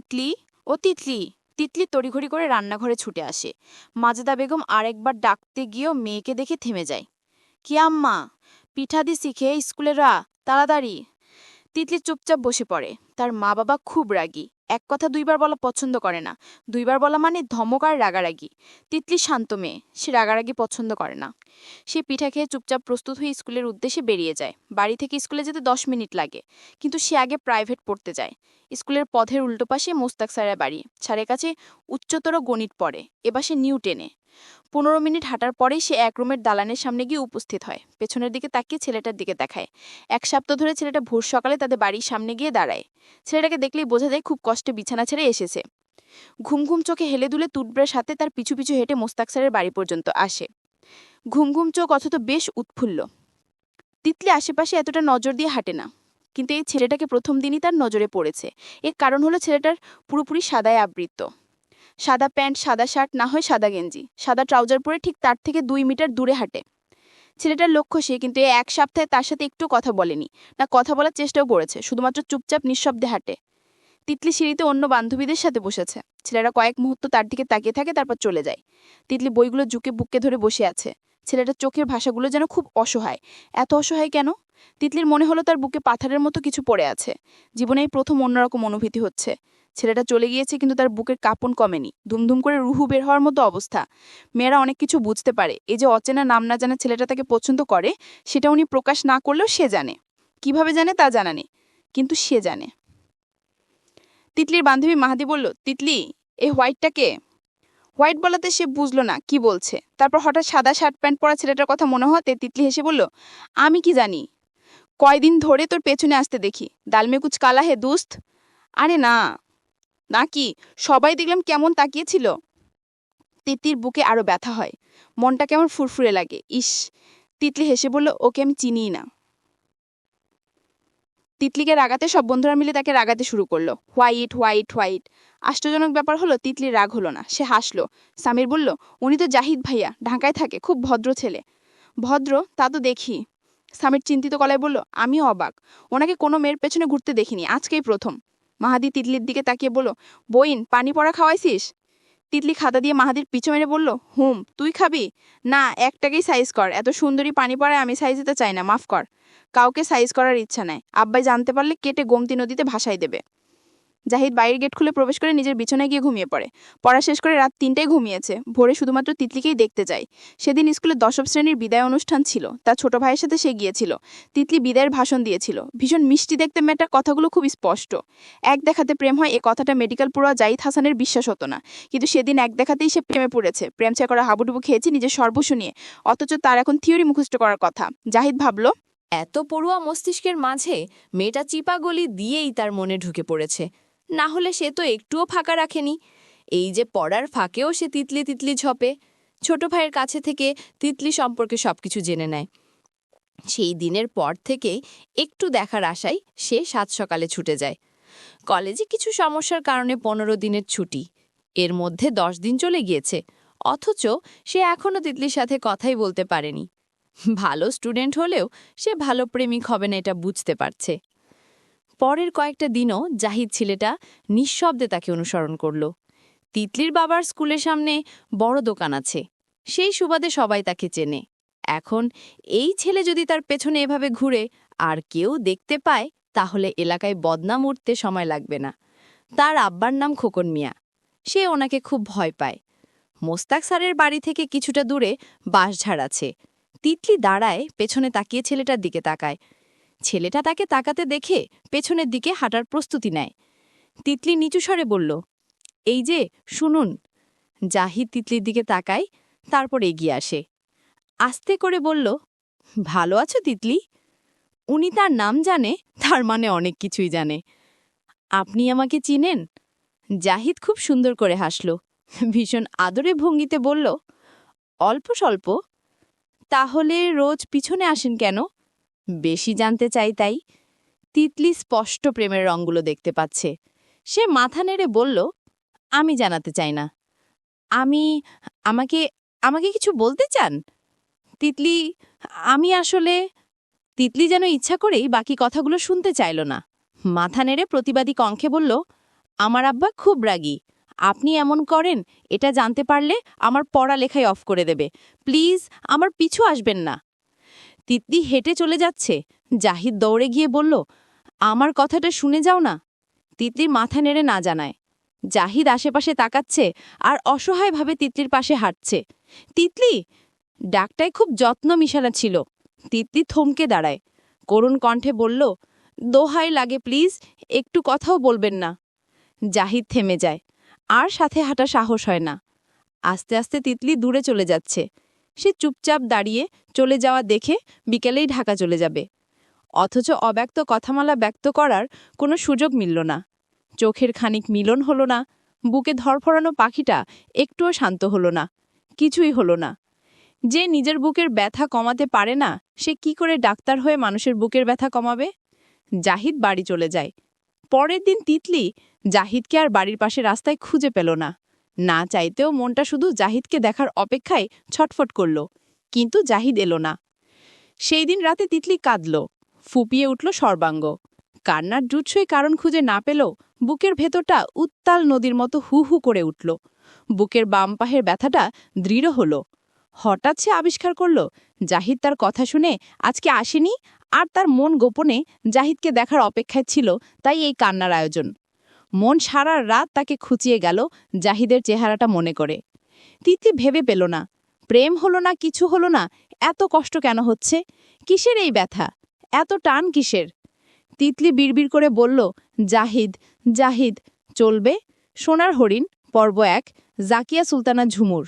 তিতলি, ও তিতলি তিতলি তড়িঘড়ি করে রান্নাঘরে ছুটে আসে। মাজেদা বেগম আরেকবার ডাকতে গিয়েও মেয়েকে দেখে থেমে যায়। কি আম্মা, পিঠা দি শিখে স্কুলেরা তাড়াতাড়ি। তিতলি চুপচাপ বসে পড়ে। তার মা বাবা খুব রাগী। এক কথা দুইবার বলা পছন্দ করে না। দুইবার বলা মানে ধমক আর রাগারাগি। তিতলি শান্ত মেয়ে, সে রাগারাগি পছন্দ করে না। সে পিঠা খেয়ে চুপচাপ প্রস্তুত হয়ে স্কুলের উদ্দেশ্যে বেরিয়ে যায়। বাড়ি থেকে স্কুলে যেতে দশ মিনিট লাগে, কিন্তু সে আগে প্রাইভেট পড়তে যায়। স্কুলের পথের উল্টো পাশে মোস্তাক স্যারের বাড়ি। স্যারের কাছে উচ্চতর গণিত পড়ে, এবার সে নিউ টেনে। পনেরো মিনিট হাঁটার পরেই সে এক রুমের দালানের সামনে গিয়ে উপস্থিত হয়। পেছনের দিকে তাকিয়ে ছেলেটার দিকে দেখায়। এক সপ্তাহ ধরে ছেলেটা ভোর সকালে তাদের বাড়ির সামনে গিয়ে দাঁড়ায়। ছেলেটাকে দেখলেই বোঝা যায় খুব কষ্টে বিছানা ছেড়ে এসেছে। ঘুম ঘুম চোখে হেলে দুলে তুটব্রের সাথে তার পিছু পিছু হেঁটে মোস্তাক স্যারের বাড়ি পর্যন্ত আসে। ঘুম ঘুম চোখ অথচ বেশ উৎফুল্ল। তিতলি আশেপাশে এতটা নজর দিয়ে হাঁটে না। কিন্তু এই ছেলেটাকে প্রথম দিনই তার নজরে পড়েছে। এর কারণ হলো ছেলেটার পুরোপুরি সাদায় আবৃত সাদা প্যান্ট, সাদা শার্ট, না হয় সাদা গেঞ্জি। সাদা ট্রাউজার পরে ঠিক তার থেকে দুই মিটার দূরে হাঁটে। ছেলেটার লক্ষ্য সে, কিন্তু এক সপ্তাহে তার সাথে একটু কথা বলেনি। না, কথা বলার চেষ্টাও করেছে, শুধুমাত্র চুপচাপ নিঃশব্দে হাঁটে। তিতলি সিঁড়িতে অন্য বান্ধবীদের সাথে বসেছে। ছেলেরা কয়েক মুহূর্ত তার দিকে তাকিয়ে থাকে, তারপর চলে যায়। তিতলি বইগুলো জুকে বুকে ধরে বসে আছে। ছেলেটার চোখের ভাষাগুলো যেন খুব অসহায়। এত অসহায় কেন? তিতলির মনে হলো তার বুকে পাথরের মতো কিছু পড়ে আছে। জীবনে এই প্রথম অন্যরকম অনুভূতি হচ্ছে। ছেলেটা চলে গিয়েছে কিন্তু তার বুকের কাপন কমেনি। ধুমধুম করে রুহু বের হওয়ার মতো অবস্থা। মেয়েরা অনেক কিছু বুঝতে পারে। এই যে অচেনা নাম না জানা ছেলেটা তাকে পছন্দ করে, সেটা উনি প্রকাশ না করলেও সে জানে। কীভাবে জানে তা জানা নেই, কিন্তু সে জানে। তিতলির বান্ধবী মাহাদি বলল, তিতলি এই হোয়াইটটাকে হোয়াইট বলাতে সে বুঝলো না, কি বলছে। তারপর হঠাৎ সাদা শার্ট প্যান্ট পরা ছেলেটার কথা মনে হতে তিতলি হেসে বলল, আমি কি জানি? কয়দিন ধরে তোর পেছনে আসতে দেখি। দালমে কুচ কালা হে দুস্ত? আরে না নাকি? সবাই দেখলাম কেমন তাকিয়েছিল। তিতলির বুকে আরও ব্যথা হয়। মনটা কেমন ফুরফুরে লাগে। ইস, তিতলি হেসে বলল, ওকে আমি চিনিই না। তিতলিকে রাগাতে সব বন্ধুরা মিলে তাকে রাগাতে শুরু করল। White white white. আশ্চর্যজনক ব্যাপার হলো, তিতলির রাগ হলো না। সে হাসলো। সামির বলল, উনি তো জাহিদ ভাইয়া, ঢাকায় থাকে, খুব ভদ্র ছেলে। ভদ্র? তা তো দেখি। সামির চিন্তিত গলায় বলল, আমিও অবাক। ওনাকে কোনো মেয়ের পেছনে ঘুরতে দেখিনি, আজকেই প্রথম। মাহাদি তিতলির দিকে তাকিয়ে বলল, বইন, পানি পড়া খাওয়াইছিস? তিতলি খাতা দিয়ে মাহাদির পিছু মেরে বলল, হুম, তুই খাবি? না, একটাকেই সাইজ কর, এত সুন্দরী পানি পড়ায় আমি সাইজ দিতে চাই না, মাফ কর। কাউকে সাইজ করার ইচ্ছা নাই। আব্বাই জানতে পারলে কেটে গোমতি নদীতে ভাসাই দেবে। জাহিদ বাইরের গেট খুলে প্রবেশ করে নিজের বিছানায় গিয়ে ঘুমিয়ে পড়ে। পড়া শেষ করে রাত তিনটায় ঘুমিয়েছে। ভোরে শুধুমাত্র তিতলিকেই দেখতে যায়। সেদিন স্কুলে দশম শ্রেণির বিদায় অনুষ্ঠান ছিল। তার ছোট ভাইয়ের সাথে সে গিয়েছিল। তিতলি বিদায়ের ভাষণ দিয়েছিল। ভীষণ মিষ্টি দেখতে মেয়েটার কথাগুলো খুব স্পষ্ট। এক দেখাতে প্রেম হয় এ কথাটা মেডিকেল পড়ুয়া জাহিদ হাসানের বিশ্বাস হতো না। কিন্তু সেদিন এক দেখাতেই সে প্রেমে পড়েছে। প্রেম চা করা হাবুডুবু খেয়েছে নিজের সর্বস্ব নিয়ে। অথচ তার এখন থিওরি মুখস্থ করার কথা। জাহিদ ভাবল, এত পড়ুয়া মস্তিষ্কের মাঝে মেয়েটা চিপা গলি দিয়েই তার মনে ঢুকে পড়েছে। না হলে সে তো একটুও ফাঁকা রাখেনি। এই যে পড়ার ফাঁকেও সে তিতলি তিতলি ঝপে। ছোট ভাইয়ের কাছে থেকে তিতলি সম্পর্কে সবকিছু জেনে নেয়। সেই দিনের পর থেকে একটু দেখার আশায় সে সাত সকালে ছুটে যায়। কলেজে কিছু সমস্যার কারণে পনেরো দিনের ছুটি। এর মধ্যে দশ দিন চলে গিয়েছে। অথচ সে এখনও তিতলির সাথে কথাই বলতে পারেনি। ভালো স্টুডেন্ট হলেও সে ভালো প্রেমিক হবে না এটা বুঝতে পারছে। পরের কয়েকটা দিনও জাহিদ ছেলেটা নিঃশব্দে তাকে অনুসরণ করল। তিতলির বাবার স্কুলের সামনে বড় দোকান আছে, সেই সুবাদে সবাই তাকে চেনে। এখন এই ছেলে যদি তার পেছনে এভাবে ঘুরে আর কেউ দেখতে পায়, তাহলে এলাকায় বদনাম উঠতে সময় লাগবে না। তার আব্বার নাম খোকন মিয়া। সে ওনাকে খুব ভয় পায়। মোস্তাক স্যারের বাড়ি থেকে কিছুটা দূরে বাঁশঝাড় আছে। তিতলি দাঁড়ায়, পেছনে তাকিয়ে ছেলেটার দিকে তাকায়। ছেলেটা তাকে তাকাতে দেখে পেছনের দিকে হাঁটার প্রস্তুতি নেয়। তিতলি নিচু স্বরে বলল, এই যে, শুনুন। জাহিদ তিতলির দিকে তাকায়, তারপর এগিয়ে আসে। আস্তে করে বলল, ভালো আছো তিতলি? উনি তার নাম জানে, তার মানে অনেক কিছুই জানে। আপনি আমাকে চিনেন? জাহিদ খুব সুন্দর করে হাসল, ভীষণ আদরে ভঙ্গিতে বলল, অল্প স্বল্প। তাহলে রোজ পিছনে আসেন কেন? বেশি জানতে চাই তাই। তিতলি স্পষ্ট প্রেমের রঙগুলো দেখতে পাচ্ছে। সে মাথা নেড়ে বলল, আমি জানাতে চাই না। আমি, আমাকে আমাকে কিছু বলতে চান? তিতলি, আমি আসলে, তিতলি যেন ইচ্ছা করেই বাকি কথাগুলো শুনতে চাইল না মাথা নেড়ে প্রতিবাদী কঙ্খে বলল, আমার আব্বা খুব রাগী। আপনি এমন করেন, এটা জানতে পারলে আমার পড়ালেখাই অফ করে দেবে। প্লিজ, আমার পিছু আসবেন না। তিতলি হেঁটে চলে যাচ্ছে। জাহিদ দৌড়ে গিয়ে বলল, আমার কথাটা শুনে যাও না। তিতলির মাথা নেড়ে না জানায়। জাহিদ আশেপাশে তাকাচ্ছে আর অসহায়ভাবে তিতলির পাশে হাঁটছে। তিতলি! ডাকটায় খুব যত্ন মিশানো ছিল। তিতলি থমকে দাঁড়ায়। করুণ কণ্ঠে বলল, দোহাই লাগে প্লিজ, একটু কথাও বলবেন না। জাহিদ থেমে যায়। আর সাথে হাঁটা সাহস হয় না। আস্তে আস্তে তিতলি দূরে চলে যাচ্ছে। সে চুপচাপ দাঁড়িয়ে চলে যাওয়া দেখে বিকেলেই ঢাকা চলে যাবে। অথচ অব্যক্ত কথামালা ব্যক্ত করার কোনো সুযোগ মিলল না। চোখের খানিক মিলন হলো না, বুকে ধরফরানো পাখিটা একটুও শান্ত হলো না, কিছুই হলো না। যে নিজের বুকের ব্যথা কমাতে পারে না, সে কি করে ডাক্তার হয়ে মানুষের বুকের ব্যথা কমাবে? জাহিদ বাড়ি চলে যায়। পরের দিন তিতলি জাহিদকে আর বাড়ির পাশে রাস্তায় খুঁজে পেল না। না চাইতেও মনটা শুধু জাহিদকে দেখার অপেক্ষায় ছটফট করল, কিন্তু জাহিদ এলো না। সেই দিন রাতে তিতলি কাঁদল, ফুপিয়ে উঠল সর্বাঙ্গ। কান্নার জুৎসই কারণ খুঁজে না পেল, বুকের ভেতরটা উত্তাল নদীর মতো হু হু করে উঠল। বুকের বাম পাহের ব্যথাটা দৃঢ় হল। হঠাৎ সে আবিষ্কার করল, জাহিদ তার কথা শুনে আজকে আসেনি, আর তার মন গোপনে জাহিদকে দেখার অপেক্ষায় ছিল, তাই এই কান্নার আয়োজন। মন সারা রাত তাকে খুঁচিয়ে গেল জাহিদের চেহারাটা মনে করে। তিতলি ভেবে পেল না, প্রেম হলো না, কিছু হলো না, এত কষ্ট কেন হচ্ছে? কিসের এই ব্যথা? এত টান কিসের? তিতলি বিড়বিড় করে বলল, জাহিদ জাহিদ, চলবে? সোনার হরিণ, পর্ব এক, জাকিয়া সুলতানা ঝুমুর।